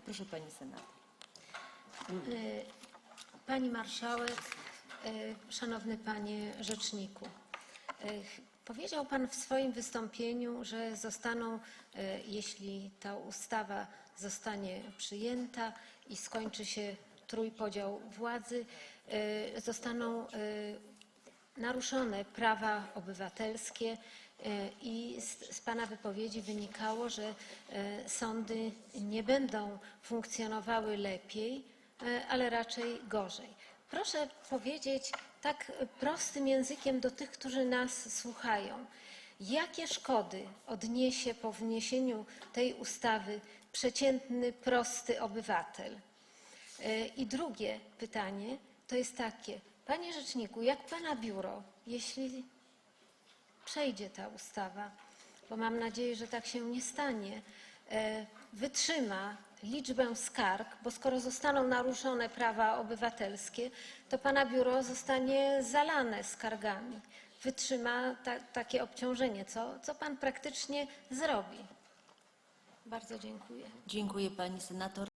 Proszę pani senator. Pani marszałek, e, szanowny panie rzeczniku. e, Powiedział pan w swoim wystąpieniu, że zostaną, jeśli ta ustawa zostanie przyjęta i skończy się trójpodział władzy, zostaną naruszone prawa obywatelskie i z, z Pana wypowiedzi wynikało, że e, sądy nie będą funkcjonowały lepiej, e, ale raczej gorzej. Proszę powiedzieć tak prostym językiem do tych, którzy nas słuchają. Jakie szkody odniesie po wniesieniu tej ustawy przeciętny, prosty obywatel? E, I drugie pytanie to jest takie. Panie Rzeczniku, jak Pana biuro, jeśli przejdzie ta ustawa, bo mam nadzieję, że tak się nie stanie, e, wytrzyma liczbę skarg, bo skoro zostaną naruszone prawa obywatelskie, to Pana biuro zostanie zalane skargami. Wytrzyma ta, takie obciążenie. Co, co Pan praktycznie zrobi? Bardzo dziękuję. Dziękuję pani senator.